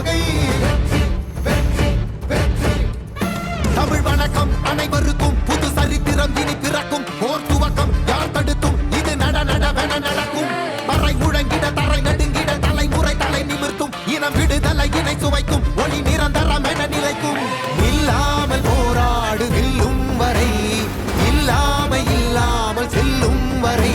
பகை தமிழ் வணக்கம் அனைவருக்கும் புது சரித்திரம் இனி பிறக்கும். போர் துவக்கம் யார் தடுத்தும் இது நட நடவென நடக்கும். பறை முழங்கிட தரை நடுங்கிட தலைமுறை தலை நிமிர்த்தும். இனம் விடுதலை இணை சுவைக்கும். ஒளி நிரந்தரம் என நிலைக்கும். இல்லாமல் போராடு வெல்லும் வரை இல்லாமல் இல்லாமல் செல்லும் வரை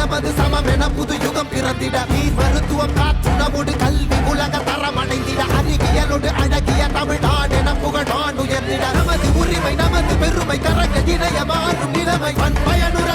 நமது சமம் என புது யுகம் பிறந்திட. நீர் மருத்துவம் காற்றுணவோடு கல்வி உலக தரம் அடைந்திட அறிவியலோடு அழகிய தமிழ்நாடு என புகழான் உயர்ந்திட. நமது உரிமை நமது பெருமை கரங்க இணைய மாறும் நிலைமை. பண் பயனுற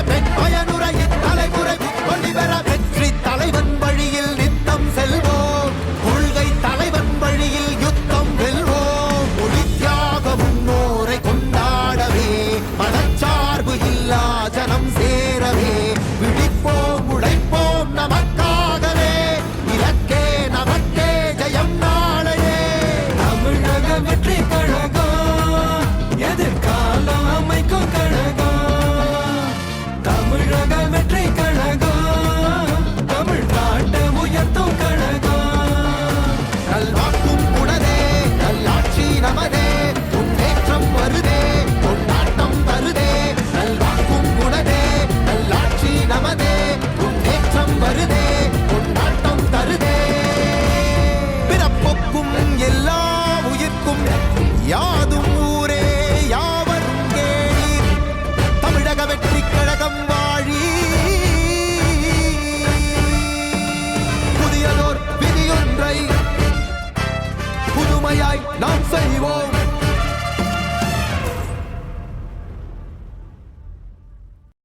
为我。